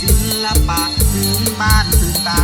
ศิลปะพื้นบ้านพื้นตา